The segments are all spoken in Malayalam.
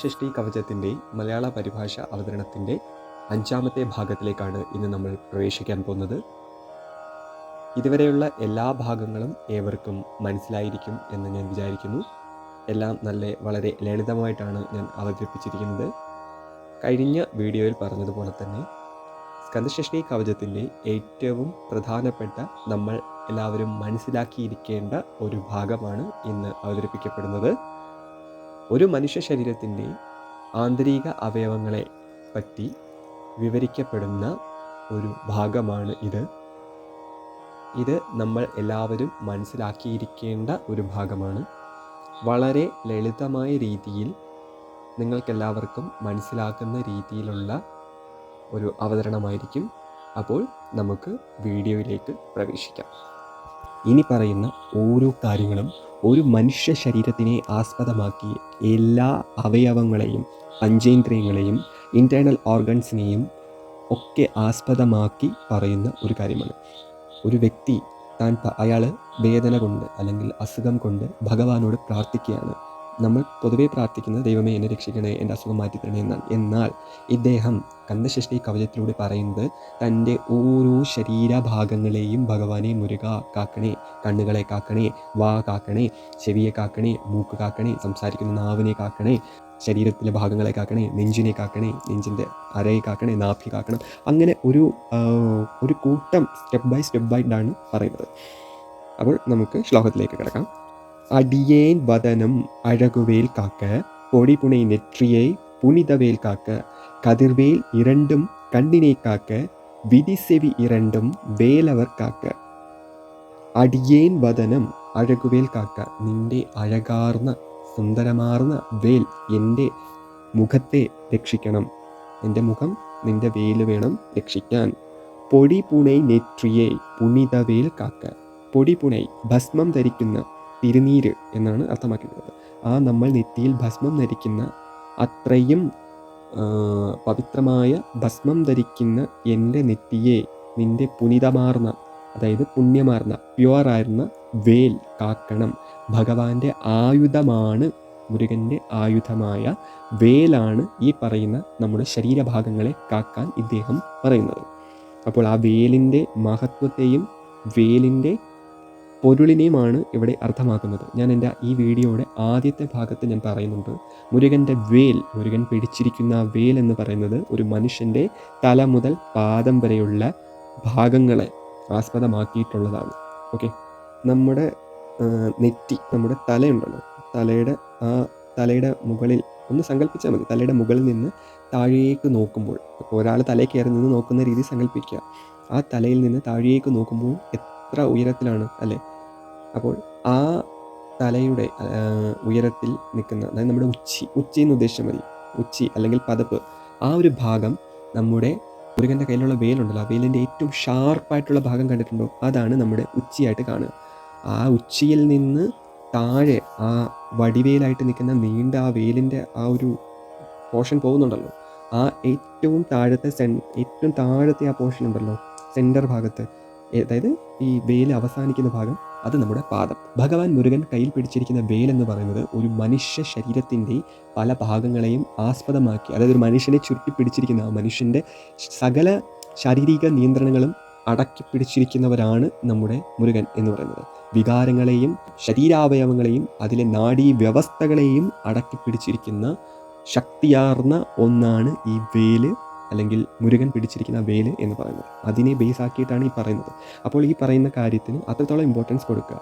സ്കന്ദഷഷ്ടി കവചത്തിന്റെ മലയാള പരിഭാഷ അവതരണത്തിന്റെ അഞ്ചാമത്തെ ഭാഗത്തിലേക്കാണ് ഇന്ന് നമ്മൾ പ്രവേശിക്കാൻ പോകുന്നത്. ഇതുവരെയുള്ള എല്ലാ ഭാഗങ്ങളും ഏവർക്കും മനസ്സിലായിരിക്കും എന്ന് ഞാൻ വിചാരിക്കുന്നു. എല്ലാം നല്ല വളരെ ലളിതമായിട്ടാണ് ഞാൻ അവതരിപ്പിച്ചിരിക്കുന്നത്. കഴിഞ്ഞ വീഡിയോയിൽ പറഞ്ഞതുപോലെ തന്നെ സ്കന്ധഷ്ടി കവചത്തിന്റെ ഏറ്റവും പ്രധാനപ്പെട്ട നമ്മൾ എല്ലാവരും മനസ്സിലാക്കിയിരിക്കേണ്ട ഒരു ഭാഗമാണ് ഇന്ന് അവതരിപ്പിക്കപ്പെടുന്നത്. ഒരു മനുഷ്യ ശരീരത്തിന്റെ ആന്തരിക അവയവങ്ങളെ പറ്റി വിവരിക്കപ്പെടുന്ന ഒരു ഭാഗമാണ് ഇത്. ഇത് നമ്മൾ എല്ലാവരും മനസ്സിലാക്കിയിരിക്കേണ്ട ഒരു ഭാഗമാണ്. വളരെ ലളിതമായ രീതിയിൽ നിങ്ങൾക്കെല്ലാവർക്കും മനസ്സിലാക്കുന്ന രീതിയിലുള്ള ഒരു അവതരണമായിരിക്കും. അപ്പോൾ നമുക്ക് വീഡിയോയിലേക്ക് പ്രവേശിക്കാം. ഇനി പറയുന്ന ഓരോ കാര്യങ്ങളും ഒരു മനുഷ്യ ശരീരത്തിനെ ആസ്പദമാക്കി എല്ലാ അവയവങ്ങളെയും പഞ്ചേന്ദ്രിയങ്ങളെയും ഇന്റേർണൽ ഓർഗൻസിനെയും ഒക്കെ ആസ്പദമാക്കി പറയുന്ന ഒരു കാര്യമാണ്. ഒരു വ്യക്തി താൻ അയാൾ വേദന കൊണ്ട് അല്ലെങ്കിൽ അസുഖം കൊണ്ട് ഭഗവാനോട് പ്രാർത്ഥിക്കുകയാണ്. നമ്മൾ പൊതുവേ പ്രാർത്ഥിക്കുന്നത് ദൈവമേ എന്നെ രക്ഷിക്കണേ എന്റെ അസുഖം മാറ്റിത്തരണേ എന്നാണ് എന്നാൽ ഇദ്ദേഹം കന്ദശഷ്ടി കവചത്തിലൂടെ പറയുന്നത് തന്റെ ഓരോ ശരീരഭാഗങ്ങളെയും ഭഗവാനെ മുരുക കാക്കണേ കണ്ണുകളെ കാക്കണേ വാ കാക്കണേ ചെവിയെ കാക്കണേ മൂക്ക് കാക്കണേ സംസാരിക്കുന്ന നാവിനെ കാക്കണേ ശരീരത്തിലെ ഭാഗങ്ങളെ കാക്കണേ നെഞ്ചിനെ കാക്കണേ നെഞ്ചിന്റെ അരയെ കാക്കണേ നാഭി കാക്കണം. അങ്ങനെ ഒരു ഒരു കൂട്ടം സ്റ്റെപ്പ് ബൈ സ്റ്റെപ്പ് ആയിട്ടാണ് പറയുന്നത്. അപ്പോൾ നമുക്ക് ശ്ലോകത്തിലേക്ക് കിടക്കാം. അടിയേൻ വദനം അഴകുവേൽ കാക്ക പൊടിപുണை நெற்றியை புனிதவேல் காக்க கதிர்வேல் இரண்டும் கண்ணினை காக்க விதிசெவி இரண்டும் வேலவர் കാക്ക അടിയേൻ വദനം അഴകുവേൽ കാക്ക നിന്റെ അഴകാർന്ന സുന്ദരമാർന്ന വേൽ എൻ്റെ മുഖത്തെ രക്ഷിക്കണം എൻ്റെ മുഖം നിന്റെ വേല് വേണം രക്ഷിക്കാൻ പൊടി പുണൈ നെറ്റിയെ പുണിതവേൽ കാക്ക പൊടി പുണൈ ഭസ്മം ധരിക്കുന്ന തിരുനീര് എന്നാണ് അർത്ഥമാക്കുന്നത് ആ നമ്മൾ നെറ്റിയിൽ ഭസ്മം ധരിക്കുന്ന അത്രയും പവിത്രമായ ഭസ്മം ധരിക്കുന്ന എന്റെ നെറ്റിയെ നിന്റെ പുനിതമാർന്ന അതായത് പുണ്യമാർന്ന പ്യുവറായിരുന്ന വേൽ കാക്കണം. ഭഗവാന്റെ ആയുധമാണ് മുരുകന്റെ ആയുധമായ വേലാണ് ഈ പറയുന്ന നമ്മുടെ ശരീരഭാഗങ്ങളെ കാക്കാൻ ഇദ്ദേഹം പറയുന്നത്. അപ്പോൾ ആ വേലിന്റെ മഹത്വത്തെയും വേലിന്റെ പൊരുളിനെയുമാണ് ഇവിടെ അർത്ഥമാക്കുന്നത്. ഞാൻ എന്റെ ഈ വീഡിയോയുടെ ആദ്യത്തെ ഭാഗത്ത് ഞാൻ പറയുന്നുണ്ട്. മുരുകന്റെ വേൽ മുരുകൻ പിടിച്ചിരിക്കുന്ന വേൽ എന്ന് പറയുന്നത് ഒരു മനുഷ്യന്റെ തല മുതൽ പാദം വരെയുള്ള ഭാഗങ്ങളെ ആസ്പദമാക്കിയിട്ടുള്ളതാണ്. ഓക്കെ? നമ്മുടെ നെറ്റി നമ്മുടെ തലയുണ്ടല്ലോ. തലയുടെ ആ തലയുടെ മുകളിൽ ഒന്ന് സങ്കല്പിച്ചാൽ മതി. തലയുടെ മുകളിൽ നിന്ന് താഴേക്ക് നോക്കുമ്പോൾ ഇപ്പോൾ ഒരാൾ തലയിൽ കയറി നിന്ന് നോക്കുന്ന രീതി സങ്കല്പിക്കുക ആ തലയിൽ നിന്ന് താഴേക്ക് നോക്കുമ്പോൾ എത്ര ഉയരത്തിലാണ് അല്ലേ? അപ്പോൾ ആ തലയുടെ ഉയരത്തിൽ നിൽക്കുന്ന അതായത് നമ്മുടെ ഉച്ചി ഉച്ചി എന്ന് ഉദ്ദേശിച്ചാൽ മതി. ഉച്ചി അല്ലെങ്കിൽ പതപ്പ്. ആ ഒരു ഭാഗം നമ്മുടെ മുരുകന്റെ കയ്യിലുള്ള വേലുണ്ടല്ലോ. ആ വേലിന്റെ ഏറ്റവും ഷാർപ്പായിട്ടുള്ള ഭാഗം കണ്ടിട്ടുണ്ടോ? അതാണ് നമ്മുടെ ഉച്ചിയായിട്ട് കാണുക. ആ ഉച്ചിയിൽ നിന്ന് താഴെ ആ വടിവേലായിട്ട് നിൽക്കുന്ന നീണ്ട ആ വേലിന്റെ ആ ഒരു പോർഷൻ പോകുന്നുണ്ടല്ലോ. ആ ഏറ്റവും താഴത്തെ സെൻ ഏറ്റവും താഴത്തെ ആ പോർഷൻ ഉണ്ടല്ലോ. സെന്റർ ഭാഗത്ത്. അതായത് ഈ വേൽ അവസാനിക്കുന്ന ഭാഗം. അത് നമ്മുടെ പാദം. ഭഗവാൻ മുരുകൻ കയ്യിൽ പിടിച്ചിരിക്കുന്ന വേൽ എന്ന് പറയുന്നത് ഒരു മനുഷ്യ ശരീരത്തിന്റെ പല ഭാഗങ്ങളെയും ആസ്പദമാക്കി അതായത് ഒരു മനുഷ്യനെ ചുരുട്ടി പിടിച്ചിരിക്കുന്ന മനുഷ്യന്റെ സകല ശാരീരിക നിയന്ത്രണങ്ങളും അടക്കി പിടിച്ചിരിക്കുന്നവരാണ് നമ്മുടെ മുരുകൻ എന്ന് പറയുന്നത്. വികാരങ്ങളെയും ശരീരാവയവങ്ങളെയും അതിലെ നാഡീ വ്യവസ്ഥകളെയും അടക്കി പിടിച്ചിരിക്കുന്ന ശക്തിയാർന്ന ഒന്നാണ് ഈ വേൽ അല്ലെങ്കിൽ മുരുകൻ പിടിച്ചിരിക്കുന്ന വേൽ എന്ന് പറയുന്നത്. അതിനെ ബേസ് ആക്കിയിട്ടാണ് ഈ പറയുന്നത്. അപ്പോൾ ഈ പറയുന്ന കാര്യത്തിന് അത്രത്തോളം ഇമ്പോർട്ടൻസ് കൊടുക്കുക.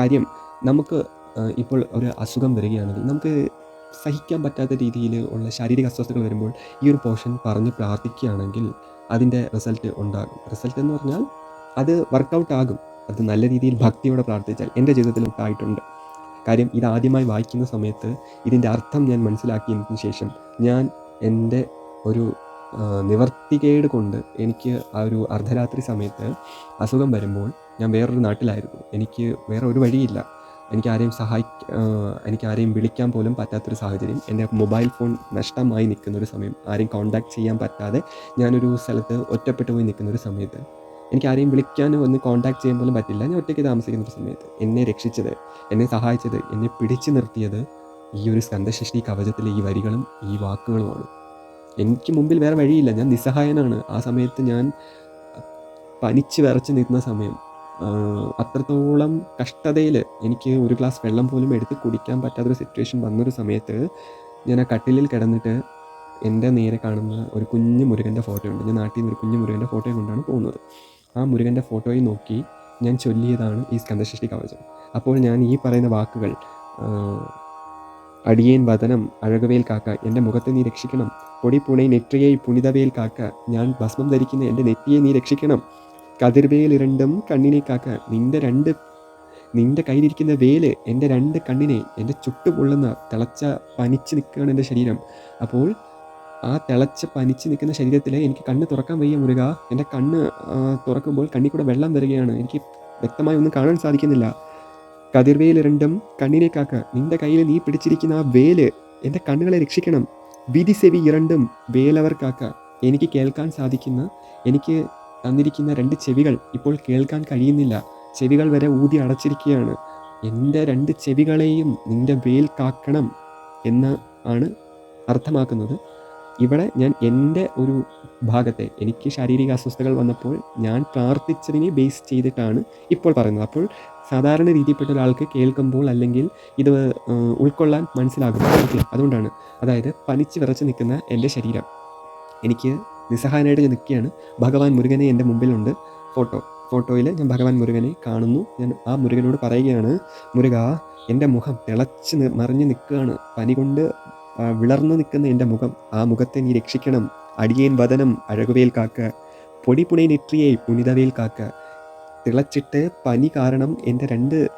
കാര്യം നമുക്ക് ഇപ്പോൾ ഒരു അസുഖം വരികയാണെങ്കിൽ നമുക്ക് സഹിക്കാൻ പറ്റാത്ത രീതിയിൽ ഉള്ള ശാരീരിക അസ്വസ്ഥതകൾ വരുമ്പോൾ ഈ ഒരു പോർഷൻ പറഞ്ഞ് പ്രാർത്ഥിക്കുകയാണെങ്കിൽ അതിന്റെ റിസൾട്ട് ഉണ്ടാകും. റിസൾട്ട് എന്ന് പറഞ്ഞാൽ അത് വർക്കൗട്ട് ആകും. അത് നല്ല രീതിയിൽ ഭക്തിയോടെ പ്രാർത്ഥിച്ചാൽ എന്റെ ജീവിതത്തിൽ ഉണ്ടായിട്ടുണ്ട്. കാര്യം ഇത് ആദ്യമായി വായിക്കുന്ന സമയത്ത് ഇതിന്റെ അർത്ഥം ഞാൻ മനസ്സിലാക്കിയതിന് ശേഷം ഞാൻ എന്റെ ഒരു നിവർത്തികേട് കൊണ്ട് എനിക്ക് ആ ഒരു അർദ്ധരാത്രി സമയത്ത് അസുഖം വരുമ്പോൾ ഞാൻ വേറൊരു നാട്ടിലായിരുന്നു. എനിക്ക് വേറെ ഒരു വഴിയില്ല. എനിക്കാരെയും സഹായി എനിക്ക് ആരെയും വിളിക്കാൻ പോലും പറ്റാത്തൊരു സാഹചര്യം. എന്റെ മൊബൈൽ ഫോൺ നഷ്ടമായി നിൽക്കുന്നൊരു സമയം ആരെയും കോൺടാക്ട് ചെയ്യാൻ പറ്റാതെ ഞാനൊരു സ്ഥലത്ത് ഒറ്റപ്പെട്ടു പോയി നിൽക്കുന്നൊരു സമയത്ത് എനിക്കാരെയും വിളിക്കാനോ ഒന്ന് കോൺടാക്ട് ചെയ്യാൻ പോലും പറ്റില്ല. ഞാൻ ഒറ്റയ്ക്ക് താമസിക്കുന്ന ഒരു സമയത്ത് എന്നെ രക്ഷിച്ചത് എന്നെ സഹായിച്ചത് എന്നെ പിടിച്ചു നിർത്തിയത് ഈ ഒരു സ്കന്ധശിഷ്ടി കവചത്തിലെ ഈ വരികളും ഈ വാക്കുകളുമാണ്. എനിക്ക് മുമ്പിൽ വേറെ വഴിയില്ല. ഞാൻ നിസ്സഹായനാണ്. ആ സമയത്ത് ഞാൻ പനിച്ച് വിറച്ച് നിൽക്കുന്ന സമയം അത്രത്തോളം കഷ്ടതയിൽ എനിക്ക് ഒരു ഗ്ലാസ് വെള്ളം പോലും എടുത്ത് കുടിക്കാൻ പറ്റാത്തൊരു സിറ്റുവേഷൻ വന്നൊരു സമയത്ത് ഞാൻ ആ കട്ടിലിൽ കിടന്നിട്ട് എന്റെ നേരെ കാണുന്ന ഒരു കുഞ്ഞു മുരുകന്റെ ഫോട്ടോ ഉണ്ട് ഞാൻ നാട്ടിൽ നിന്ന് ഒരു കുഞ്ഞു മുരുകന്റെ ഫോട്ടോയും കൊണ്ടാണ് പോകുന്നത്. ആ മുരുകന്റെ ഫോട്ടോയിൽ നോക്കി ഞാൻ ചൊല്ലിയതാണ് ഈ സ്കന്ധശിഷ്ടി കവചം. അപ്പോൾ ഞാൻ ഈ പറയുന്ന വാക്കുകൾ അടിയേൻ വതനം അഴകവേൽ കാക്ക എന്റെ മുഖത്തെ നീ രക്ഷിക്കണം. പൊടി പുണൈ നെറ്റിയെ പുണിതവേൽ കാക്ക ഞാൻ ഭസ്മം ധരിക്കുന്ന എന്റെ നെറ്റിയെ നീ രക്ഷിക്കണം. കതിർവേൽ ഇരണ്ടും കണ്ണിനെ കാക്ക നിന്റെ രണ്ട് നിന്റെ കയ്യിലിരിക്കുന്ന വേൽ എന്റെ രണ്ട് കണ്ണിനെ എന്റെ ചുട്ടുപൊള്ളുന്ന തിളച്ച പനിച്ച് നിൽക്കുകയാണ് എന്റെ ശരീരം. അപ്പോൾ ആ തിളച്ച് പനിച്ച് നിൽക്കുന്ന ശരീരത്തിൽ എനിക്ക് കണ്ണ് തുറക്കാൻ വയ്യ മുരുക. എന്റെ കണ്ണ് തുറക്കുമ്പോൾ കണ്ണിൽ കൂടെ വെള്ളം വരികയാണ്. എനിക്ക് വ്യക്തമായി ഒന്നും കാണാൻ സാധിക്കുന്നില്ല. കതിർവേൽ രണ്ടും കണ്ണിനെ കാക്ക. നിന്റെ കയ്യിൽ നീ പിടിച്ചിരിക്കുന്ന ആ വേൽ എന്റെ കണ്ണുകളെ രക്ഷിക്കണം. വിധി സെവി ഇരണ്ടും വേലവർ കാക്ക. എനിക്ക് കേൾക്കാൻ സാധിക്കുന്ന എനിക്ക് തന്നിരിക്കുന്ന രണ്ട് ചെവികൾ ഇപ്പോൾ കേൾക്കാൻ കഴിയുന്നില്ല. ചെവികൾ വരെ ഊതി അടച്ചിരിക്കുകയാണ്. എന്റെ രണ്ട് ചെവികളെയും നിന്റെ വേൽ കാക്കണം എന്ന് ആണ് അർത്ഥമാക്കുന്നത്. ഇവിടെ ഞാൻ എന്റെ ഒരു ഭാഗത്തെ എനിക്ക് ശാരീരിക അസ്വസ്ഥതകൾ വന്നപ്പോൾ ഞാൻ പ്രാർത്ഥിച്ചതിനെ ബേസ് ചെയ്തിട്ടാണ് ഇപ്പോൾ പറയുന്നത്. അപ്പോൾ സാധാരണ രീതിയിൽപ്പെട്ട ഒരാൾക്ക് കേൾക്കുമ്പോൾ അല്ലെങ്കിൽ ഇത് ഉൾക്കൊള്ളാൻ മനസ്സിലാകും. ഓക്കെ അതുകൊണ്ടാണ്. അതായത് പനിച്ച് വിറച്ച് നിൽക്കുന്ന എന്റെ ശരീരം. എനിക്ക് നിസ്സഹായനായിട്ട് ഞാൻ നിൽക്കുകയാണ്. ഭഗവാൻ മുരുകനെ എന്റെ മുമ്പിലുണ്ട്. ഫോട്ടോ. ഫോട്ടോയിൽ ഞാൻ ഭഗവാൻ മുരുകനെ കാണുന്നു. ഞാൻ ആ മുരുകനോട് പറയുകയാണ് മുരുക എന്റെ മുഖം തിളച്ച് മറിഞ്ഞ് നിൽക്കുകയാണ്. പനി കൊണ്ട് വിളർന്നു നിൽക്കുന്ന എന്റെ മുഖം ആ മുഖത്തെ നീ രക്ഷിക്കണം. അടിയേൻ വദനം അഴകുവേൽ കാക്ക. പൊടിപുണை നെற்றிയെ പുനിതവേൽ കാക്ക. തിളച്ചിട്ട് പനി കാരണം എന്റെ രണ്ട്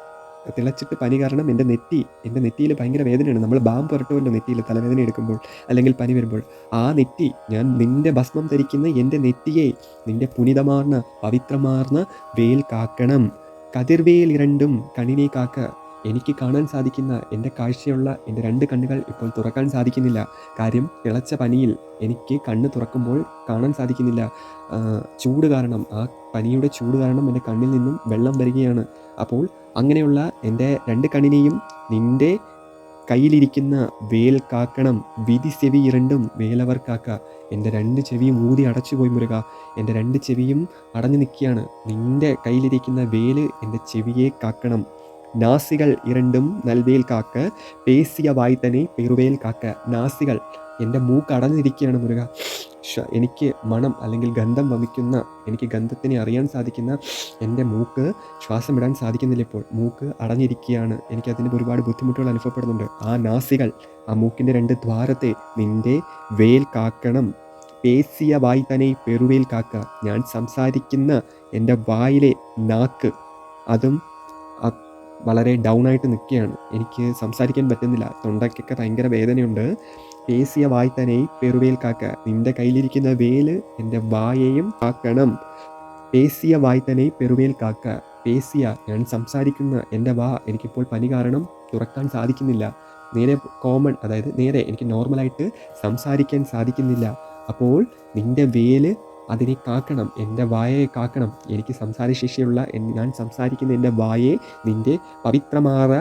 തിളച്ചിട്ട് പനി കാരണം എന്റെ നെറ്റി എന്റെ നെറ്റിയിൽ ഭയങ്കര വേദനയാണ്. നമ്മൾ ബാം പുരട്ടുമല്ലോ നെറ്റിയിൽ തലവേദന എടുക്കുമ്പോൾ അല്ലെങ്കിൽ പനി വരുമ്പോൾ. ആ നെറ്റി ഞാൻ നിന്റെ ഭസ്മം ധരിക്കുന്ന എന്റെ നെറ്റിയെ നിന്റെ പുനിതമാർന്ന പവിത്രമാർന്ന വേൽ കാക്കണം. കതിർവേൽ ഇരണ്ടും കണിനെ കാക്ക എനിക്ക് കാണാൻ സാധിക്കുന്ന എന്റെ കാഴ്ചയുള്ള എന്റെ രണ്ട് കണ്ണുകൾ ഇപ്പോൾ തുറക്കാൻ സാധിക്കുന്നില്ല. കാര്യം തിളച്ച പനിയിൽ എനിക്ക് കണ്ണ് തുറക്കുമ്പോൾ കാണാൻ സാധിക്കുന്നില്ല. ചൂട് കാരണം ആ പനിയുടെ ചൂട് കാരണം എന്റെ കണ്ണിൽ നിന്നും വെള്ളം വരികയാണ്. അപ്പോൾ അങ്ങനെയുള്ള എന്റെ രണ്ട് കണ്ണിനെയും നിന്റെ കയ്യിലിരിക്കുന്ന വേൽ കാക്കണം വിധി ചെവി ഇരണ്ടും വേലവർ കാക്ക. എന്റെ രണ്ട് ചെവിയും ഊതി അടച്ചുപോയി മുരുക. എന്റെ രണ്ട് ചെവിയും അടഞ്ഞു നിൽക്കുകയാണ്. നിന്റെ കയ്യിലിരിക്കുന്ന വേൽ എന്റെ ചെവിയെ കാക്കണം. നാസികൾ ഇരണ്ടും നൽവേൽ കാക്ക പേസിയ വായ്ത്തനെ പെരുവേൽ കാക്ക. നാസികൾ എന്റെ മൂക്ക് അടഞ്ഞിരിക്കുകയാണ് മുരുക. എനിക്ക് മണം അല്ലെങ്കിൽ ഗന്ധം വമിക്കുന്ന എനിക്ക് ഗന്ധത്തിനെ അറിയാൻ സാധിക്കുന്ന എന്റെ മൂക്ക് ശ്വാസം ഇടാൻ സാധിക്കുന്നില്ല ഇപ്പോൾ. മൂക്ക് അടഞ്ഞിരിക്കുകയാണ്. എനിക്കതിന് ഒരുപാട് ബുദ്ധിമുട്ടുകൾ അനുഭവപ്പെടുന്നുണ്ട്. ആ നാസികൾ ആ മൂക്കിന്റെ രണ്ട് ദ്വാരത്തെ നിന്റെ വേൽ കാക്കണം. പേസിയ വായി തന്നെ പെരുവേൽ കാക്ക. ഞാൻ സംസാരിക്കുന്ന എന്റെ വായിലെ നാക്ക് അതും വളരെ ഡൗൺ ആയിട്ട് നിൽക്കുകയാണ്. എനിക്ക് സംസാരിക്കാൻ പറ്റുന്നില്ല. തൊണ്ടയ്ക്കൊക്കെ ഭയങ്കര വേദനയുണ്ട്. പേസിയ വായ് തന്നെ പെറുവേൽ കാക്ക നിന്റെ കയ്യിലിരിക്കുന്ന വേൽ എന്റെ വായയും കാക്കണം പേസിയ വായ് തന്നെ പെറുവേൽ കാക്ക പേസിയ ഞാൻ സംസാരിക്കുന്ന എന്റെ വാ എനിക്കിപ്പോൾ പനി കാരണം തുറക്കാൻ സാധിക്കുന്നില്ല. നേരെ കോമൺ അതായത് നേരെ എനിക്ക് നോർമലായിട്ട് സംസാരിക്കാൻ സാധിക്കുന്നില്ല. അപ്പോൾ നിന്റെ വേൽ അതിനെ കാക്കണം എന്റെ വായയെ കാക്കണം. എനിക്ക് സംസാരശേഷിയുള്ള ഞാൻ സംസാരിക്കുന്ന എന്റെ വായെ നിന്റെ പവിത്രമാറ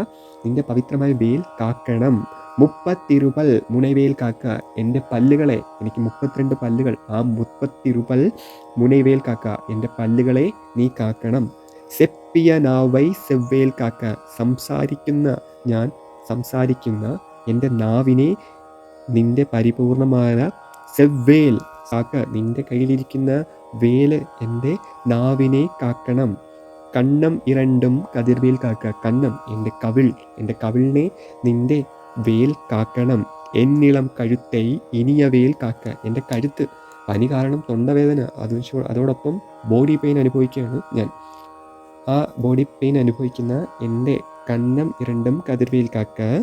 നിന്റെ പവിത്രമായ വേൽ കാക്കണം. മുപ്പത്തിരുപൽ മുനവേൽ കാക്ക എന്റെ പല്ലുകളെ എനിക്ക് മുപ്പത്തിരണ്ട് പല്ലുകൾ ആ മുപ്പത്തിരുപൽ മുനവേൽ കാക്ക എന്റെ പല്ലുകളെ നീ കാക്കണം. സെപ്പിയ നാവൈ സെവ്വേൽ കാക്ക സംസാരിക്കുന്ന ഞാൻ സംസാരിക്കുന്ന എന്റെ നാവിനെ നിന്റെ പരിപൂർണമായ സെവ്വേൽ കാക്ക നിന്റെ കയ്യിലിരിക്കുന്ന വേൽ എന്റെ നാവിനെ കാക്കണം. കണ്ണം ഇരണ്ടും കതിർവേൽ കാക്ക. കണ്ണം എന്റെ കവിൾ എന്റെ കവിളിനെ നിന്റെ വേൽ കാക്കണം. എന്നിളം കഴുത്തൈ ഇനിയ വേൽ കാക്ക. എന്റെ കഴുത്ത് പനി കാരണം തൊണ്ടവേദന. അത് അതോടൊപ്പം ബോഡി പെയിൻ അനുഭവിക്കുകയാണ് ഞാൻ. ആ ബോഡി പെയിൻ അനുഭവിക്കുന്ന എന്റെ കണ്ണം ഇരണ്ടും കതിർവേൽ കാക്ക.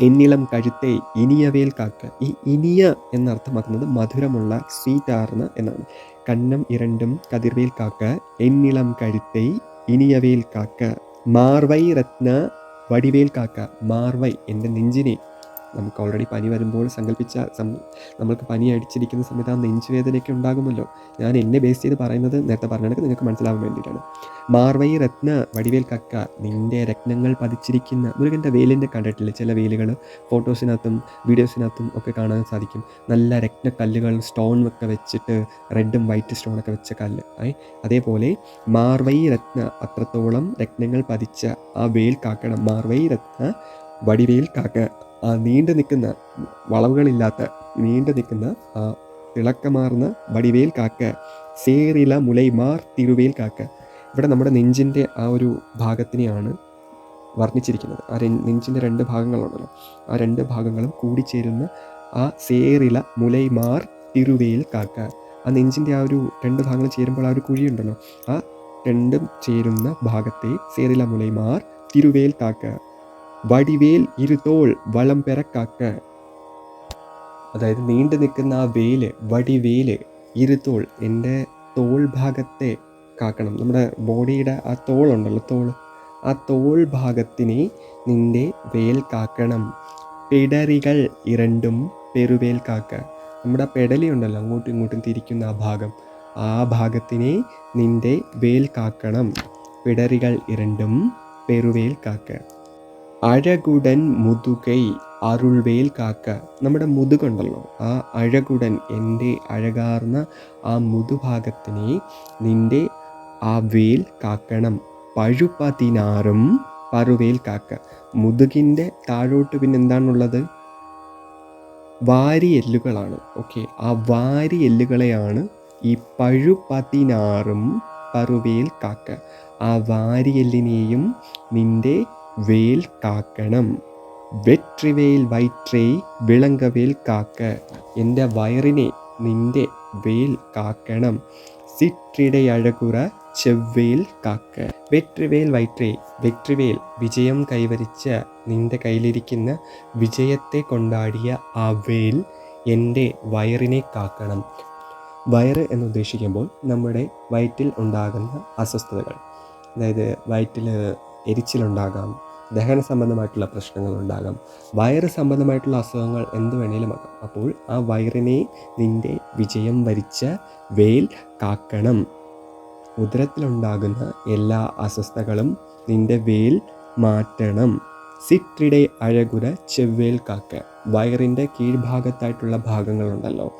എന്നിളം കഴുത്തെ ഇനിയവേൽ കാക്ക. ഈ ഇനിയ എന്നർത്ഥമാക്കുന്നത് മധുരമുള്ള സ്വീറ്റ് ആർന്ന എന്നാണ്. കണ്ണം ഇരണ്ടും കതിർവേൽ കാക്ക. എന്നിളം കഴുത്തെ ഇനിയവേൽ കാക്ക. മാർവൈ രത്ന വടിവേൽ കാക്ക. മാർവൈ എന്റെ നെഞ്ചിനെ നമുക്ക് ഓൾറെഡി പനി വരുമ്പോൾ സങ്കല്പിച്ച നമ്മൾക്ക് പനി അടിച്ചിരിക്കുന്ന സമയത്ത് ആ നെഞ്ചുവേദനയൊക്കെ ഉണ്ടാകുമല്ലോ. ഞാൻ എന്നെ ബേസ് ചെയ്ത് പറയുന്നത് നേരത്തെ പറഞ്ഞത് നിങ്ങൾക്ക് മനസ്സിലാവാൻ വേണ്ടിയിട്ടാണ്. മാർവൈ രത്ന വടിവേൽ കക്ക നിന്റെ രത്നങ്ങൾ പതിച്ചിരിക്കുന്ന മുരുകന്റെ വേലിന്റെ കണ്ടിട്ടില്ല? ചില വേലുകൾ ഫോട്ടോസിനകത്തും വീഡിയോസിനകത്തും ഒക്കെ കാണാൻ സാധിക്കും. നല്ല രത്നക്കല്ലുകൾ സ്റ്റോൺ ഒക്കെ വെച്ചിട്ട് റെഡും വൈറ്റ് സ്റ്റോണൊക്കെ വെച്ച കല്ല്. അതേപോലെ മാർവൈ രത്ന അത്രത്തോളം രത്നങ്ങൾ പതിച്ച ആ വേൽ കാക്കണം മാർവൈ രത്ന വടിവേൽ കാക്ക നീണ്ടു നിൽക്കുന്ന വളവുകളില്ലാത്ത നീണ്ടു നിൽക്കുന്ന തിളക്കമാർന്ന വടിവേൽ കാക്ക സേറില മുലൈമാർ തിരുവേൽ കാക്ക ഇവിടെ നമ്മുടെ നെഞ്ചിന്റെ ആ ഒരു ഭാഗത്തിനെയാണ് വർണിച്ചിരിക്കുന്നത്. ആ നെഞ്ചിന്റെ രണ്ട് ഭാഗങ്ങളുണ്ടല്ലോ. ആ രണ്ട് ഭാഗങ്ങളും കൂടിച്ചേരുന്ന ആ സേറില മുലൈമാർ തിരുവേൽ കാക്ക. ആ നെഞ്ചിന്റെ ആ ഒരു രണ്ട് ഭാഗങ്ങൾ ചേരുമ്പോൾ ആ ഒരു കുഴിയുണ്ടല്ലോ. ആ രണ്ടും ചേരുന്ന ഭാഗത്തെ സേറില മുലൈമാർ തിരുവേൽ കാക്ക. വടിവേൽ ഇരുതോൾ വളം പിറക്കാക്ക. അതായത് നീണ്ടു നിൽക്കുന്ന ആ വേൽ വടിവേൽ ഇരുതോൾ എന്റെ തോൾ ഭാഗത്തെ കാക്കണം. നമ്മുടെ ബോഡിയുടെ ആ തോളുണ്ടല്ലോ തോൾ. ആ തോൾ ഭാഗത്തിനെ നിന്റെ വേൽ കാക്കണം. പിടറികൾ ഇരണ്ടും പെരുവേൽ കാക്ക. നമ്മുടെ പെടലി ഉണ്ടല്ലോ അങ്ങോട്ടും ഇങ്ങോട്ടും തിരിക്കുന്ന ആ ഭാഗം. ആ ഭാഗത്തിനെ നിന്റെ വേൽ കാക്കണം. പിടറികൾ ഇരണ്ടും പെരുവേൽ കാക്ക. അഴകുടൻ മുതുകൈ അരുൾവേൽ കാക്ക. നമ്മുടെ മുതുകുണ്ടല്ലോ. ആ അഴകുടൻ എന്റെ അഴകാർന്ന ആ മുതുഭാഗത്തിനെ നിന്റെ ആ വേൽ കാക്കണം. പഴുപതിനാറും പറുവേൽ കാക്ക. മുതുകിന്റെ താഴോട്ട് പിന്നെ എന്താണുള്ളത്? വാരി എല്ലുകളാണ്. ഓക്കെ. ആ വാരി എല്ലുകളെയാണ് ഈ പഴുപതിനാറും പറുവേൽ കാക്ക. ആ വാരിയെല്ലിനെയും നിന്റെ വേൽ കാക്കണം. വെട്രിവേൽ വൈത്രേ വിളങ്കവേൽ കാക്ക. എന്റെ വയറിനെ നിന്റെ വേൽ കാക്കണം. സിற்றிടയഴകുറ ചെവ്വേൽ കാക്ക. വെട്രിവേൽ വൈത്രേ വെട്രിവേൽ വിജയം കൈവരിച്ച നിന്റെ കയ്യിലിരിക്കുന്ന വിജയത്തെ കൊണ്ടാടിയ ആ വേൽ എന്റെ വയറിനെ കാക്കണം. വയറ് എന്ന് ഉദ്ദേശിക്കുമ്പോൾ നമ്മുടെ വയറ്റിൽ ഉണ്ടാകുന്ന അസ്വസ്ഥതകൾ. അതായത് വയറ്റിൽ എരിച്ചിലുണ്ടാകാം. ദഹന സംബന്ധമായിട്ടുള്ള പ്രശ്നങ്ങൾ ഉണ്ടാകാം വയറ് സംബന്ധമായിട്ടുള്ള അസുഖങ്ങൾ എന്ത് വേണേലും ആകാം. അപ്പോൾ ആ വയറിനെ നിന്റെ വിജയം വരിച്ച വെയിൽ കാക്കണം. ഉദരത്തിലുണ്ടാകുന്ന എല്ലാ അസ്വസ്ഥകളും നിന്റെ വെയിൽ മാറ്റണം. സിട്രിടെ അഴകുര ചെവ്വേൽ കാക്ക. വയറിന്റെ കീഴ്ഭാഗത്തായിട്ടുള്ള ഭാഗങ്ങളുണ്ടല്ലോ.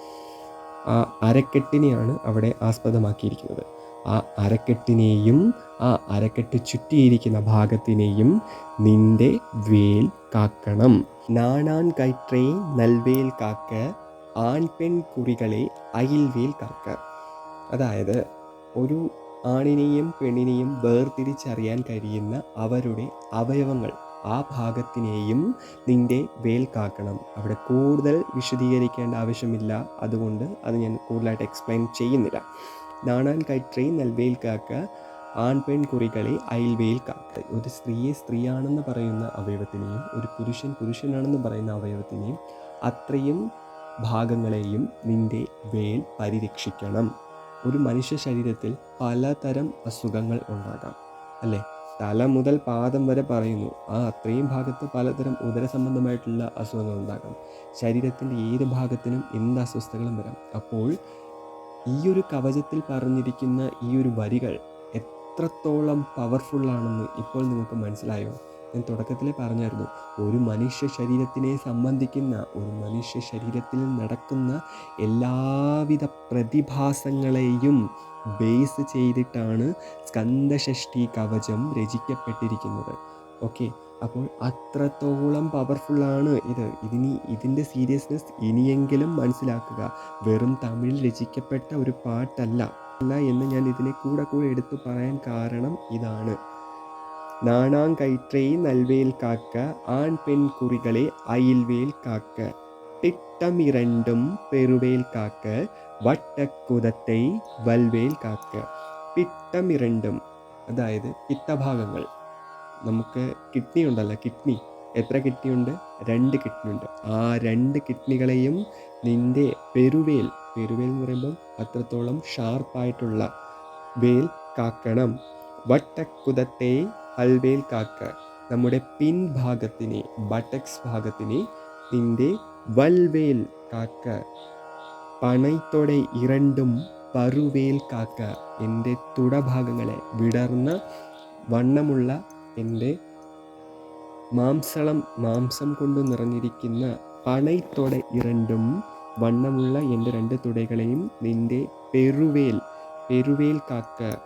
ആ അരക്കെട്ടിനെയാണ് അവിടെ ആസ്പദമാക്കിയിരിക്കുന്നത്. ആ അരക്കെട്ടിനെയും ആ അരക്കെട്ട് ചുറ്റിയിരിക്കുന്ന ഭാഗത്തിനെയും നിന്റെ വേൽ കാക്കണം. നാണാൻ കയറ്റേ നൽവേൽ കാക്ക ആൺ പെൺ കുറികളെ അയിൽവേൽ കാക്ക. അതായത് ഒരു ആണിനെയും പെണ്ണിനെയും വേർതിരിച്ചറിയാൻ കഴിയുന്ന അവരുടെ അവയവങ്ങൾ ആ ഭാഗത്തിനെയും നിന്റെ വേൽ കാക്കണം. അവിടെ കൂടുതൽ വിശദീകരിക്കേണ്ട ആവശ്യമില്ല. അതുകൊണ്ട് അത് ഞാൻ കൂടുതലായിട്ട് എക്സ്പ്ലെയിൻ ചെയ്യുന്നില്ല. നാണാൻ കയറ്റേ നൽവേൽ കാക്ക ആൺപെൺ കുറികളെ അയൽവേയിൽ കാക്ക ഒരു സ്ത്രീയെ സ്ത്രീയാണെന്ന് പറയുന്ന അവയവത്തിനെയും ഒരു പുരുഷൻ പുരുഷനാണെന്ന് പറയുന്ന അവയവത്തിനെയും അത്രയും ഭാഗങ്ങളെയും നിന്റെ വേൽ പരിരക്ഷിക്കണം. ഒരു മനുഷ്യ ശരീരത്തിൽ പലതരം അസുഖങ്ങൾ ഉണ്ടാകാം. അല്ലേ? തല മുതൽ പാദം വരെ പറയുന്നു. ആ അത്രയും ഭാഗത്ത് പലതരം ഉദര സംബന്ധമായിട്ടുള്ള അസുഖങ്ങൾ ഉണ്ടാകാം. ശരീരത്തിന്റെ ഏത് ഭാഗത്തിനും എന്ത് അസ്വസ്ഥകളും വരാം. അപ്പോൾ ഈ ഒരു കവചത്തിൽ പറഞ്ഞിരിക്കുന്ന ഈ ഒരു വരികൾ എത്രത്തോളം പവർഫുള്ളാണെന്ന് ഇപ്പോൾ നിങ്ങൾക്ക് മനസ്സിലായോ? ഞാൻ തുടക്കത്തിൽ പറഞ്ഞായിരുന്നു ഒരു മനുഷ്യ ശരീരത്തിനെ സംബന്ധിക്കുന്ന ഒരു മനുഷ്യ ശരീരത്തിൽ നടക്കുന്ന എല്ലാവിധ പ്രതിഭാസങ്ങളെയും ബേസ് ചെയ്തിട്ടാണ് സ്കന്ദഷഷ്ടി കവചം രചിക്കപ്പെട്ടിരിക്കുന്നത്. ഓക്കെ അപ്പോൾ അത്രത്തോളം പവർഫുള്ളാണ് ഇത്. ഇതിനി ഇതിന്റെ സീരിയസ്നെസ് ഇനിയെങ്കിലും മനസ്സിലാക്കുക. വെറും തമിഴിൽ രചിക്കപ്പെട്ട ഒരു പാട്ടല്ല. അല്ല എന്ന് ഞാൻ ഇതിനെ കൂടെ കൂടെ എടുത്തു പറയാൻ കാരണം ഇതാണ്. നാണാം നാണാങ്കയற்றേ നൽവേൽ കാക്ക ആൺ പെൺ കുറികളെ അയിൽവേൽ കാക്ക. തിട്ടമിരണ്ടും പെരുവേൽ കാക്ക വട്ടക്കുതത്തെ വൽവേൽ കാക്ക. പിട്ടമിരണ്ടും അതായത് പിത്തഭാഗങ്ങൾ നമുക്ക് കിഡ്നി ഉണ്ടല്ലോ കിഡ്നി. എത്ര കിഡ്നി ഉണ്ട് രണ്ട് കിഡ്നി ഉണ്ട് ആ രണ്ട് കിഡ്നികളെയും നിന്റെ പെരുവേൽ പെരുവേൽ എന്ന് പറയുമ്പം അത്രത്തോളം ഷാർപ്പായിട്ടുള്ള വേൽ കാക്കണം. വട്ടക്കുതത്തെ അൽവേൽ കാക്ക. നമ്മുടെ പിൻഭാഗത്തിനെ ബട്ടക്സ് ഭാഗത്തിനെ നിന്റെ വൽവേൽ കാക്ക. പണയത്തോടെ ഇരണ്ടും പറുവേൽ കാക്ക. എന്റെ തുടഭാഗങ്ങളെ വിടർന്ന വണ്ണമുള്ള എന്റെ മാംസളം മാംസം കൊണ്ട് നിറഞ്ഞിരിക്കുന്ന പണയത്തോടെ ഇരണ്ടും വണ്ണമുള്ള എന്റെ രണ്ട് തുടകളെയും നിന്റെ പെരുവേൽ പെരുവേൽ കാക്ക.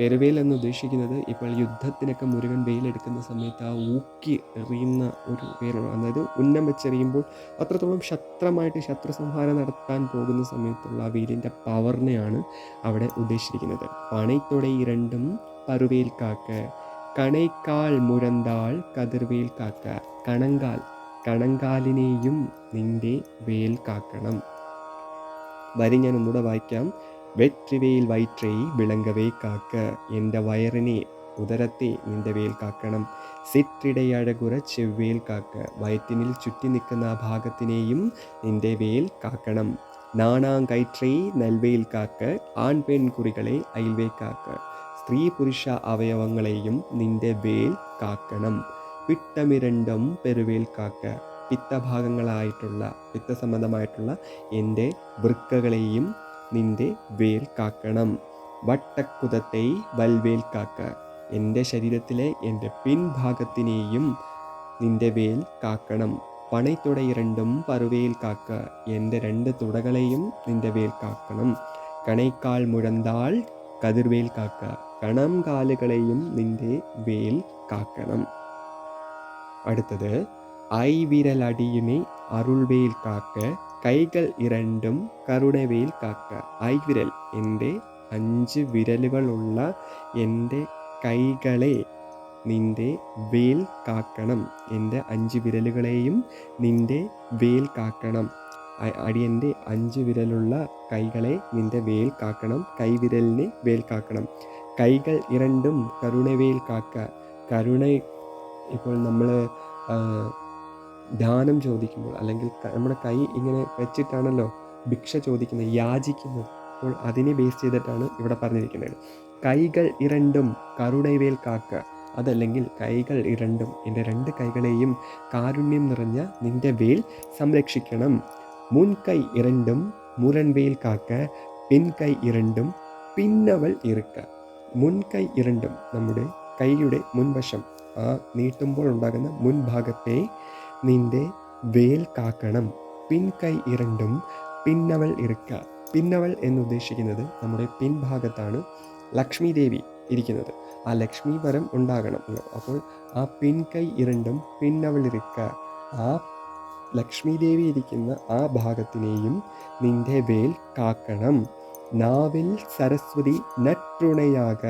പെരുവേൽ എന്ന് ഉദ്ദേശിക്കുന്നത് ഇപ്പോൾ യുദ്ധത്തിനൊക്കെ മുരുകൻ വെയിലെടുക്കുന്ന സമയത്ത് ആ ഊക്കി എറിയുന്ന ഒരു വേലാണ്. അതായത് ഉന്നം വെച്ചെറിയുമ്പോൾ അത്രത്തോളം ശക്തമായിട്ട് ശത്രു സംഹാരം നടത്താൻ പോകുന്ന സമയത്തുള്ള ആ വെയിലിന്റെ പവറിനെയാണ് അവിടെ ഉദ്ദേശിച്ചിരിക്കുന്നത്. പണയത്തോടെ ഈ രണ്ടും പരുവേൽ കാക്ക. കണൈക്കാൽ മുരന്താൾ കതിർവേൽ കാക്ക. കണങ്കാൽ. കണങ്കാലിനെയും നിന്റെ വേൽ കാക്കണം. വരി ഞാൻ ഒന്നുകൂടെ വായിക്കാം. വെற்றிവേൽ വയറ്റേ വിളങ്കവേ കാക്ക. എന്റെ വയറിനെ ഉദരത്തെ നിന്റെ വേൽ കാക്കണം. സിറ്റിടയഴകുറ ചെവ്വേൽ കാക്ക. വയറ്റിനിൽ ചുറ്റി നിൽക്കുന്ന ആ ഭാഗത്തിനെയും നിന്റെ വേൽ കാക്കണം. നാണാങ്കൈട്രേ നെൽവേൽ കാക്ക. ആൺ പെൺ കുറികളെ അയൽവേ കാക്ക. സ്ത്രീ പുരുഷ അവയവങ്ങളെയും നിന്റെ വേൽ കാക്കണം. പിട്ടമിരണ്ടും പെരുവേൽ കാക്ക പിത്തഭാഗങ്ങളായിട്ടുള്ള പിത്തസംബന്ധമായിട്ടുള്ള എന്റെ വൃക്കകളെയും നിന്റെ വേൽ കാക്കണം. വട്ടക്കുതത്തെ വൽവേൽ കാക്ക എന്റെ ശരീരത്തിലെ എന്റെ പിൻഭാഗത്തിനെയും നിന്റെ വേൽ കാക്കണം. പണയത്തുട ഇരണ്ടും പറുവേൽ കാക്ക എന്റെ രണ്ട് തുടകളെയും നിന്റെ വേൽ കാക്കണം. കണൈക്കാൽ മുഴന്താൾ കതിർവേൽ കാക്ക കണം കാലുകളെയും നിന്റെ വേൽ കാക്കണം. അടുത്തത് ഐവിരലടിയുമേ അരുൾവേൽ കാക്ക കൈകൾ ഇരണ്ടും കരുണവയിൽ കാക്ക. ഐവിരൽ എന്റെ അഞ്ച് വിരലുകളുള്ള എന്റെ കൈകളെ നിന്റെ വേൽ കാക്കണം. എന്റെ അഞ്ച് വിരലുകളെയും നിന്റെ വേൽ കാക്കണം. അടിയന്റെ അഞ്ച് വിരലുള്ള കൈകളെ നിന്റെ വേൽ കാക്കണം. കൈവിരലിനെ വേൽ കാക്കണം. കൈകൾ ഇരണ്ടും കരുണവേൽ കാക്ക. കരുണ ഇപ്പോൾ നമ്മൾ ദാനം ചോദിക്കുമ്പോൾ അല്ലെങ്കിൽ നമ്മുടെ കൈ ഇങ്ങനെ വെച്ചിട്ടാണല്ലോ ഭിക്ഷ ചോദിക്കുന്നത് യാചിക്കുന്നത്. അപ്പോൾ അതിനെ ബേസ് ചെയ്തിട്ടാണ് ഇവിടെ പറഞ്ഞിരിക്കുന്നത്. കൈകൾ ഇരണ്ടും കരുണൈവേൽ കാക്ക. അതല്ലെങ്കിൽ കൈകൾ ഇരണ്ടും എന്റെ രണ്ട് കൈകളെയും കാരുണ്യം നിറഞ്ഞ നിന്റെ വേൽ സംരക്ഷിക്കണം. മുൻകൈ ഇരണ്ടും മുരൺവേൽ കാക്ക. പിൻകൈ ഇരണ്ടും പിന്നവൾ ഇറുക്ക. മുൻകൈ ഇരണ്ടും നമ്മുടെ കൈയുടെ മുൻവശം. ആ നീട്ടുമ്പോൾ ഉണ്ടാകുന്ന മുൻഭാഗത്തെ നിന്റെ വേൽ കാക്കണം. പിൻകൈ ഇരണ്ടും പിന്നവൾ ഇറുക്ക പിന്നവൾ എന്നുദ്ദേശിക്കുന്നത് നമ്മുടെ പിൻഭാഗത്താണ് ലക്ഷ്മി ദേവി ഇരിക്കുന്നത്. ആ ലക്ഷ്മി വരം ഉണ്ടാകണം. അപ്പോൾ ആ പിൻകൈ ഇരണ്ടും പിന്നവൾ ഇറുക്ക ആ ലക്ഷ്മി ദേവി ഇരിക്കുന്ന ആ ഭാഗത്തിനെയും നിന്റെ വേൽ കാക്കണം. നാവിൽ സരസ്വതി നട്ടുണയാക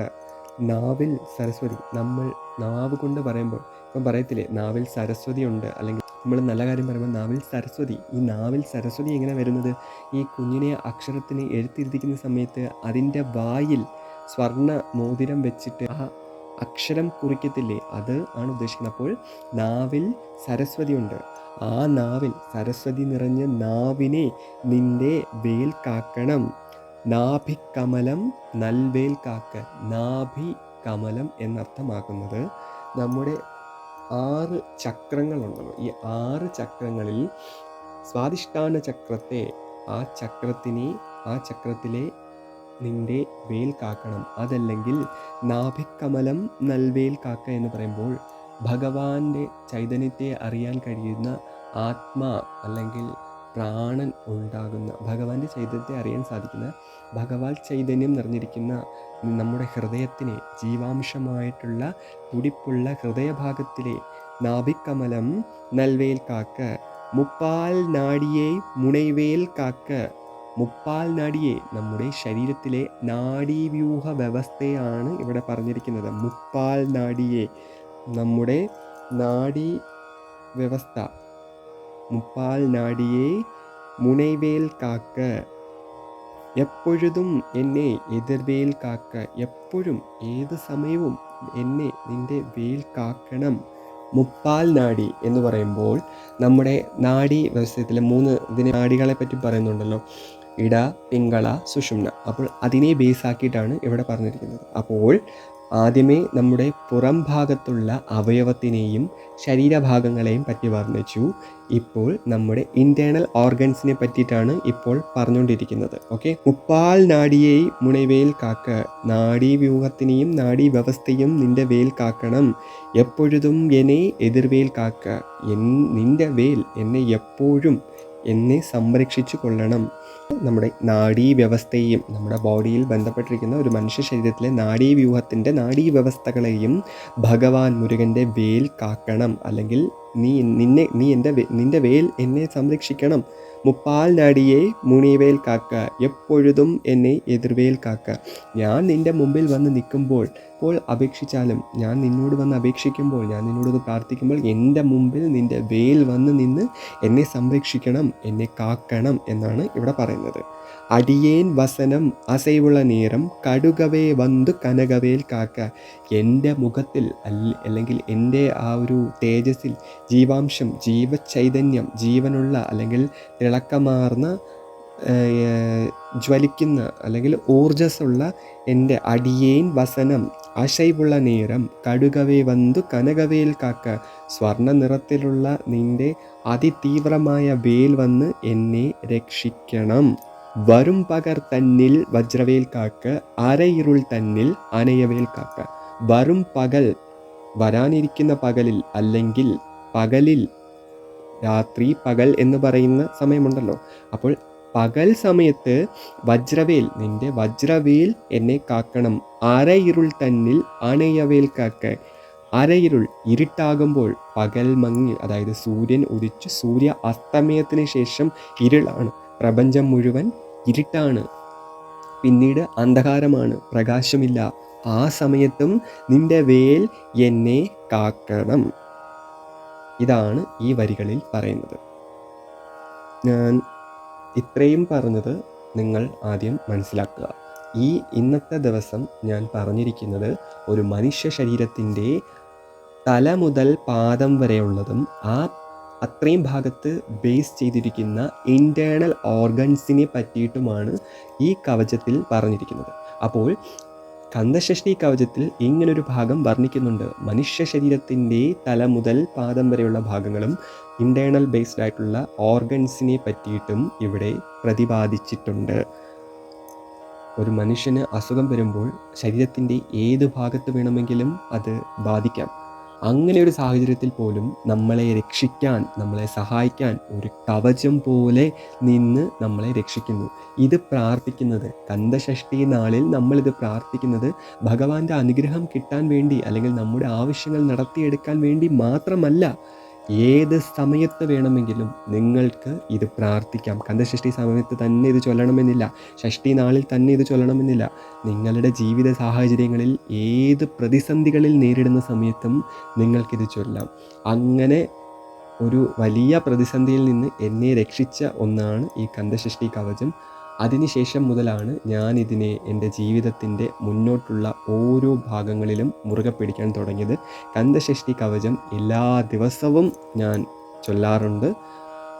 നാവിൽ സരസ്വതി. നമ്മൾ നാവ് കൊണ്ട് പറയുമ്പോൾ ഇപ്പം പറയത്തില്ലേ നാവിൽ സരസ്വതി ഉണ്ട്. അല്ലെങ്കിൽ നമ്മൾ നല്ല കാര്യം പറയുമ്പോൾ നാവിൽ സരസ്വതി. ഈ നാവിൽ സരസ്വതി എങ്ങനെ വരുന്നത്? ഈ കുഞ്ഞിനെ അക്ഷരത്തിന് എഴുത്തിരുത്തിക്കുന്ന സമയത്ത് അതിന്റെ വായിൽ സ്വർണ മോതിരം വെച്ചിട്ട് ആ അക്ഷരം കുറിക്കത്തില്ലേ? അത് ആണ് ഉദ്ദേശിക്കുന്നത്. അപ്പോൾ നാവിൽ സരസ്വതി ഉണ്ട്. ആ നാവിൽ സരസ്വതി നിറഞ്ഞ നാവിനെ നിന്റെ വേൽ കാക്കണം. നാഭിക്കമലം നൽവേൽ കാക്ക നാഭി കമലം എന്നർത്ഥമാക്കുന്നത് നമ്മുടെ ആറ് ചക്രങ്ങളുണ്ടല്ലോ. ഈ ആറ് ചക്രങ്ങളിൽ സ്വാധിഷ്ഠാന ചക്രത്തെ ആ ചക്രത്തിനെ ആ ചക്രത്തിലെ നിന്റെ വേൽ കാക്കണം അതല്ലെങ്കിൽ നാഭിക്കമലം നൽവേൽ കാക്ക എന്ന് പറയുമ്പോൾ ഭഗവാന്റെ ചൈതന്യത്തെ അറിയാൻ കഴിയുന്ന ആത്മാ അല്ലെങ്കിൽ പ്രാണൻ ഉണ്ടാകുന്ന ഭഗവാന്റെ ചൈതന്യത്തെ അറിയാൻ സാധിക്കുന്ന ഭഗവാൻ ചൈതന്യം നിറഞ്ഞിരിക്കുന്ന നമ്മുടെ ഹൃദയത്തിനെ ജീവാംശമായിട്ടുള്ള തുടിപ്പുള്ള ഹൃദയഭാഗത്തിലെ നാഭിക്കമലം നൽവേൽ കാക്ക. മുപ്പാൽ നാടിയെ മുണൈവേൽ കാക്ക. മുപ്പാൽ നാടിയെ നമ്മുടെ ശരീരത്തിലെ നാഡീവ്യൂഹ വ്യവസ്ഥയാണ് ഇവിടെ പറഞ്ഞിരിക്കുന്നത്. മുപ്പാൽ നാടിയെ നമ്മുടെ നാഡീ വ്യവസ്ഥ മുപ്പാൽ നാടിയെ മുനൈവേൽ കാക്ക. എപ്പോഴും എന്നെ എതിർവേൽ കാക്ക. എപ്പോഴും ഏത് സമയവും എന്നെ നിന്റെ വേൽ കാക്കണം. മുപ്പാൽ നാടി എന്ന് പറയുമ്പോൾ നമ്മുടെ നാഡി വ്യവസായത്തിലെ മൂന്ന് ഇതിന് നാടികളെ പറ്റി പറയുന്നുണ്ടല്ലോ. ഇട പിങ്കള സുഷുമ്ന. അപ്പോൾ അതിനെ ബേസ് ആക്കിയിട്ടാണ് ഇവിടെ പറഞ്ഞിരിക്കുന്നത്. അപ്പോൾ ആദ്യമേ നമ്മുടെ പുറം ഭാഗത്തുള്ള അവയവത്തിനെയും ശരീരഭാഗങ്ങളെയും പറ്റി വർണിച്ചു. ഇപ്പോൾ നമ്മുടെ ഇന്റേണൽ ഓർഗൻസിനെ പറ്റിയിട്ടാണ് ഇപ്പോൾ പറഞ്ഞുകൊണ്ടിരിക്കുന്നത്. ഓക്കെ മുപ്പാൽ നാടിയേ മുണവേൽ കാക്ക. നാഡീവ്യൂഹത്തിനെയും നാഡീവ്യവസ്ഥയും നിന്റെ വേൽ കാക്കണം. എപ്പോഴും എന്നെ എതിർവേൽ കാക്ക. എൻ നിന്റെ വേൽ എന്നെ എപ്പോഴും എന്നെ സംരക്ഷിച്ചു കൊള്ളണം. നമ്മുടെ നാഡീ വ്യവസ്ഥയെയും നമ്മുടെ ബോഡിയിൽ ബന്ധപ്പെട്ടിരിക്കുന്ന ഒരു മനുഷ്യ ശരീരത്തിലെ നാഡീ വ്യൂഹത്തിന്റെ നാഡീ വ്യവസ്ഥകളെയും ഭഗവാൻ മുരുകന്റെ വേൽ കാക്കണം. അല്ലെങ്കിൽ നീ നിന്നെ നീ എന്റെ നിന്റെ വേൽ എന്നെ സംരക്ഷിക്കണം. മുപ്പാൽ നാടിയെ മുണിവേൽ കാക്ക. എപ്പോഴും എന്നെ എതിർവേൽ കാക്ക. ഞാൻ നിന്റെ മുമ്പിൽ വന്ന് നിൽക്കുമ്പോൾ ഇപ്പോൾ അപേക്ഷിച്ചാലും ഞാൻ നിന്നോട് വന്ന് അപേക്ഷിക്കുമ്പോൾ ഞാൻ നിന്നോട് വന്ന് പ്രാർത്ഥിക്കുമ്പോൾ എന്റെ മുമ്പിൽ നിന്റെ വേൽ വന്ന് നിന്ന് എന്നെ സംരക്ഷിക്കണം എന്നെ കാക്കണം എന്നാണ് ഇവിടെ പറയുന്നത്. അടിയേൻ വസനം അസൈവുള്ള നേരം കടുകവേ വന്തു കനകവേൽ കാക്ക. എന്റെ മുഖത്തിൽ അല്ല- അല്ലെങ്കിൽ എന്റെ ആ ഒരു തേജസ്സിൽ ജീവാംശം ജീവചൈതന്യം ജീവനുള്ള അല്ലെങ്കിൽ തിളക്കമാർന്ന ജ്വലിക്കുന്ന അല്ലെങ്കിൽ ഊർജസ്സുള്ള എന്റെ അടിയേൻ വസനം അശൈവുള്ള നേരം കടുകവേ വന്തു കനകവേൽ കാക്ക സ്വർണ നിറത്തിലുള്ള നിന്റെ അതിതീവ്രമായ വേൽ വന്ന് എന്നെ രക്ഷിക്കണം. വരും പകർ തന്നിൽ വജ്രവേൽ കാക്ക അരയിരുൾ തന്നിൽ അനയവേൽ കാക്ക. വരും പകൽ വരാനിരിക്കുന്ന പകലിൽ അല്ലെങ്കിൽ പകലിൽ രാത്രി പകൽ എന്ന് പറയുന്ന സമയമുണ്ടല്ലോ. അപ്പോൾ പകൽ സമയത്ത് വജ്രവേൽ നിന്റെ വജ്രവേൽ എന്നെ കാക്കണം. അരയിരുൾ തന്നിൽ അണയവേൽ കാക്ക. അരയിരുൾ ഇരുട്ടാകുമ്പോൾ പകൽ മങ്ങി അതായത് സൂര്യൻ ഉദിച്ച് സൂര്യ അസ്തമയത്തിന് ശേഷം ഇരുളാണ് പ്രപഞ്ചം മുഴുവൻ ഇരുട്ടാണ്. പിന്നീട് അന്ധകാരമാണ് പ്രകാശമില്ല. ആ സമയത്തും നിന്റെ വേൽ എന്നെ കാക്കണം. ഇതാണ് ഈ വരികളിൽ പറയുന്നത്. ഞാൻ ഇത്രയും പറഞ്ഞത് നിങ്ങൾ ആദ്യം മനസ്സിലാക്കുക. ഈ ഇന്നത്തെ ദിവസം ഞാൻ പറഞ്ഞിരിക്കുന്നത് ഒരു മനുഷ്യ ശരീരത്തിന്റെ തല മുതൽ പാദം വരെയുള്ളതും ആ അത്രയും ഭാഗത്ത് ബേസ് ചെയ്തിരിക്കുന്ന ഇന്റേർണൽ ഓർഗൻസിനെ പറ്റിയിട്ടുമാണ് ഈ കവചത്തിൽ പറഞ്ഞിരിക്കുന്നത്. അപ്പോൾ കന്ദഷഷ്ടി കവചത്തിൽ ഇങ്ങനൊരു ഭാഗം വർണിക്കുന്നുണ്ട്. മനുഷ്യ ശരീരത്തിന്റെ തല മുതൽ പാദം വരെയുള്ള ഭാഗങ്ങളും ഇന്റേർണൽ ബേസ്ഡ് ആയിട്ടുള്ള ഓർഗൻസിനെ പറ്റിയിട്ടും ഇവിടെ പ്രതിപാദിച്ചിട്ടുണ്ട്. ഒരു മനുഷ്യന് അസുഖം വരുമ്പോൾ ശരീരത്തിന്റെ ഏത് ഭാഗത്ത് വേണമെങ്കിലും അത് ബാധിക്കാം. അങ്ങനെ ഒരു സാഹചര്യത്തിൽ പോലും നമ്മളെ രക്ഷിക്കാൻ നമ്മളെ സഹായിക്കാൻ ഒരു കവചം പോലെ നിന്ന് നമ്മളെ രക്ഷിക്കുന്നു. ഇത് പ്രാർത്ഥിക്കുന്നത് കന്ദഷഷ്ടി നാളിൽ നമ്മളിത് പ്രാർത്ഥിക്കുന്നത് ഭഗവാന്റെ അനുഗ്രഹം കിട്ടാൻ വേണ്ടി അല്ലെങ്കിൽ നമ്മുടെ ആവശ്യങ്ങൾ നടത്തിയെടുക്കാൻ വേണ്ടി മാത്രമല്ല. ഏത് സമയത്ത് വേണമെങ്കിലും നിങ്ങൾക്ക് ഇത് പ്രാർത്ഥിക്കാം. കന്ദഷ്ടി സമയത്ത് തന്നെ ഇത് ചൊല്ലണമെന്നില്ല. ഷഷ്ടി നാളിൽ തന്നെ ഇത് ചൊല്ലണമെന്നില്ല. നിങ്ങളുടെ ജീവിത സാഹചര്യങ്ങളിൽ ഏത് പ്രതിസന്ധികളിൽ നേരിടുന്ന സമയത്തും നിങ്ങൾക്കിത് ചൊല്ലാം. അങ്ങനെ ഒരു വലിയ പ്രതിസന്ധിയിൽ നിന്ന് എന്നെ രക്ഷിച്ച ഒന്നാണ് ഈ കന്ദഷ്ടി കവചം. അതിനുശേഷം മുതലാണ് ഞാൻ ഇതിനെ എന്റെ ജീവിതത്തിന്റെ മുന്നോട്ടുള്ള ഓരോ ഭാഗങ്ങളിലും മുറുകെ പിടിക്കാൻ തുടങ്ങിയത്. കന്ദഷഷ്ടി കവചം എല്ലാ ദിവസവും ഞാൻ ചൊല്ലാറുണ്ട്.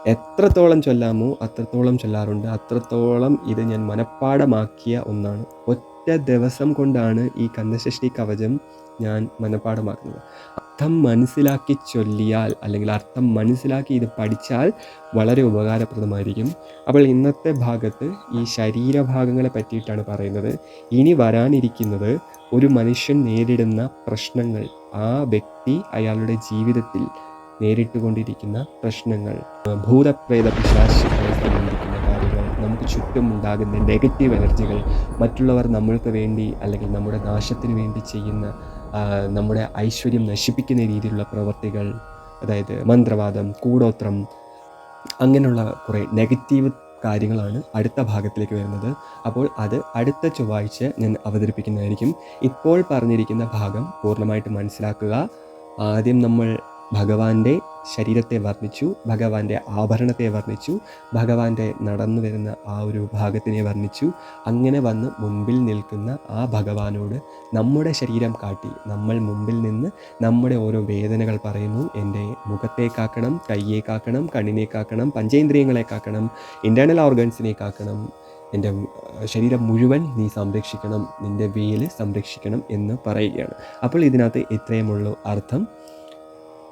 എത്രത്തോളം ചൊല്ലാമോ അത്രത്തോളം ചൊല്ലാറുണ്ട്. അത്രത്തോളം ഇത് ഞാൻ മനഃപ്പാടമാക്കിയ ഒന്നാണ്. ഒറ്റ ദിവസം കൊണ്ടാണ് ഈ കന്ദഷഷ്ടി കവചം ഞാൻ മനഃപ്പാടമാക്കുന്നത് അർത്ഥം മനസ്സിലാക്കി ചൊല്ലിയാൽ അല്ലെങ്കിൽ അർത്ഥം മനസ്സിലാക്കി ഇത് പഠിച്ചാൽ വളരെ ഉപകാരപ്രദമായിരിക്കും. അപ്പോൾ ഇന്നത്തെ ഭാഗത്ത് ഈ ശരീരഭാഗങ്ങളെ പറ്റിയിട്ടാണ് പറയുന്നത്. ഇനി വരാനിരിക്കുന്നത് ഒരു മനുഷ്യൻ നേരിടുന്ന പ്രശ്നങ്ങൾ ആ വ്യക്തി അയാളുടെ ജീവിതത്തിൽ നേരിട്ടുകൊണ്ടിരിക്കുന്ന പ്രശ്നങ്ങൾ ഭൂതപ്രേത പിശാചുക്കളെ സംബന്ധിക്കുന്ന കാര്യങ്ങൾ നമുക്ക് ചുറ്റും ഉണ്ടാകുന്ന നെഗറ്റീവ് എനർജികൾ മറ്റുള്ളവർ നമ്മൾക്ക് വേണ്ടി അല്ലെങ്കിൽ നമ്മുടെ നാശത്തിന് വേണ്ടി ചെയ്യുന്ന നമ്മുടെ ഐശ്വര്യം നശിപ്പിക്കുന്ന രീതിയിലുള്ള പ്രവർത്തികൾ അതായത് മന്ത്രവാദം കൂടോത്രം അങ്ങനെയുള്ള കുറേ നെഗറ്റീവ് കാര്യങ്ങളാണ് അടുത്ത ഭാഗത്തിലേക്ക് വരുന്നത്. അപ്പോൾ അത് അടുത്ത ചൊവ്വാഴ്ച ഞാൻ അവതരിപ്പിക്കുന്നതായിരിക്കും. ഇപ്പോൾ പറഞ്ഞിരിക്കുന്ന ഭാഗം പൂർണമായിട്ട് മനസ്സിലാക്കുക. ആദ്യം നമ്മൾ ഭഗവാന്റെ ശരീരത്തെ വർണിച്ചു ഭഗവാന്റെ ആഭരണത്തെ വർണിച്ചു ഭഗവാന്റെ നടന്നു വരുന്ന ആ ഒരു ഭാഗത്തിനെ വർണിച്ചു. അങ്ങനെ വന്ന് മുൻപിൽ നിൽക്കുന്ന ആ ഭഗവാനോട് നമ്മുടെ ശരീരം കാട്ടി. നമ്മൾ മുമ്പിൽ നിന്ന് നമ്മുടെ ഓരോ വേദനകൾ പറയുന്നു. എന്റെ മുഖത്തെ കാക്കണം കയ്യെ കാക്കണം കണ്ണിനെ കാക്കണം പഞ്ചേന്ദ്രിയങ്ങളെ കാക്കണം ഇന്റേർണൽ ഓർഗൻസിനെ കാക്കണം. എന്റെ ശരീരം മുഴുവൻ നീ സംരക്ഷിക്കണം നിന്റെ വേൽ സംരക്ഷിക്കണം എന്ന് പറയുകയാണ്. അപ്പോൾ ഇതിനകത്ത് ഇത്രയുമുള്ളൂ അർത്ഥം.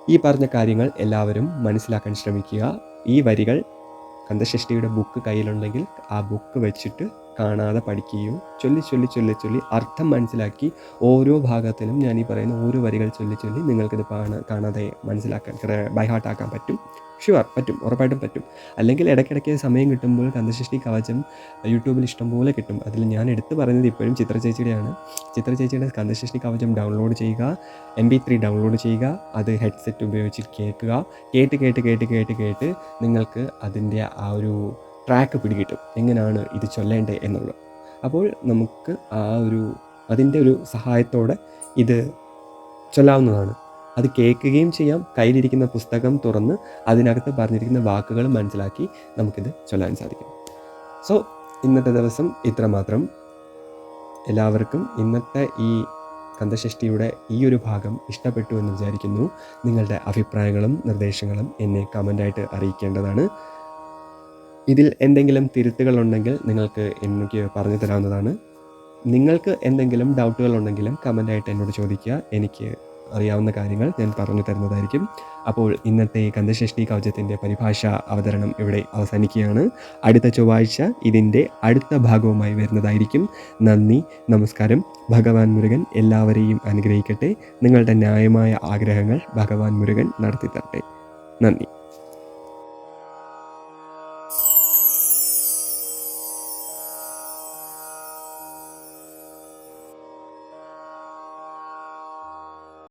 ഈ പറഞ്ഞ കാര്യങ്ങൾ എല്ലാവരും മനസ്സിലാക്കാൻ ശ്രമിക്കുക. ഈ വരികൾ കന്ദഷ്ടിയുടെ ബുക്ക് കയ്യിലുണ്ടെങ്കിൽ ആ ബുക്ക് വെച്ചിട്ട് കാണാതെ പഠിക്കുകയും ചൊല്ലി ചൊല്ലി ചൊല്ലി ചൊല്ലി അർത്ഥം മനസ്സിലാക്കി ഓരോ ഭാഗത്തിലും ഞാൻ ഈ പറയുന്ന ഓരോ വരികൾ ചൊല്ലി ചൊല്ലി നിങ്ങൾക്കിത് കാണാ കാണാതെ മനസ്സിലാക്കാൻ ബൈ ഹാർട്ടാക്കാൻ പറ്റും. ഷുവർ പറ്റും ഉറപ്പായിട്ടും പറ്റും. അല്ലെങ്കിൽ ഇടയ്ക്കിടയ്ക്ക് സമയം കിട്ടുമ്പോൾ കന്ദസൃഷ്ടി കവചം യൂട്യൂബിൽ ഇഷ്ടംപോലെ കിട്ടും. അതിൽ ഞാൻ എടുത്തു പറയുന്നത് ഇപ്പോഴും ചിത്ര ചേച്ചിയുടെയാണ്. ചിത്ര ചേച്ചിയുടെ കന്ദസൃഷ്ടി കവചം ഡൗൺലോഡ് ചെയ്യുക എം ബി ത്രീ ഡൗൺലോഡ് ചെയ്യുക അത് ഹെഡ്സെറ്റ് ഉപയോഗിച്ച് കേൾക്കുക. കേട്ട് കേട്ട് കേട്ട് കേട്ട് കേട്ട് നിങ്ങൾക്ക് അതിന്റെ ആ ഒരു ട്രാക്ക് പിടികിട്ടും. എങ്ങനെയാണ് ഇത് ചൊല്ലേണ്ടത് എന്നുള്ളത്. അപ്പോൾ നമുക്ക് ആ ഒരു അതിന്റെ ഒരു സഹായത്തോടെ ഇത് ചൊല്ലാവുന്നതാണ്. അത് കേൾക്കുകയും ചെയ്യാം. കയ്യിലിരിക്കുന്ന പുസ്തകം തുറന്ന് അതിനകത്ത് പറഞ്ഞിരിക്കുന്ന വാക്കുകൾ മനസ്സിലാക്കി നമുക്കിത് ചൊല്ലാൻ സാധിക്കും. സോ ഇന്നത്തെ ദിവസം ഇത്രമാത്രം. എല്ലാവർക്കും ഇന്നത്തെ ഈ കന്ദഷഷ്ടിയുടെ ഈ ഒരു ഭാഗം ഇഷ്ടപ്പെട്ടു എന്ന് വിചാരിക്കുന്നു. നിങ്ങളുടെ അഭിപ്രായങ്ങളും നിർദ്ദേശങ്ങളും എന്നെ കമന്റായിട്ട് അറിയിക്കേണ്ടതാണ്. ഇതിൽ എന്തെങ്കിലും തിരുത്തുകളുണ്ടെങ്കിൽ നിങ്ങൾക്ക് എനിക്ക് പറഞ്ഞു തരാവുന്നതാണ്. നിങ്ങൾക്ക് എന്തെങ്കിലും ഡൗട്ടുകൾ ഉണ്ടെങ്കിലും കമന്റായിട്ട് എന്നോട് ചോദിക്കുക. എനിക്ക് അറിയാവുന്ന കാര്യങ്ങൾ ഞാൻ പറഞ്ഞു തരുന്നതായിരിക്കും. അപ്പോൾ ഇന്നത്തെ കന്ദഷഷ്ടി കവചത്തിന്റെ പരിഭാഷ അവതരണം ഇവിടെ അവസാനിക്കുകയാണ്. അടുത്ത ചൊവ്വാഴ്ച ഇതിന്റെ അടുത്ത ഭാഗവുമായി വരുന്നതായിരിക്കും. നന്ദി നമസ്കാരം. ഭഗവാൻ മുരുകൻ എല്ലാവരെയും അനുഗ്രഹിക്കട്ടെ. നിങ്ങളുടെ ന്യായമായ ആഗ്രഹങ്ങൾ ഭഗവാൻ മുരുകൻ നടത്തി തരട്ടെ നന്ദി.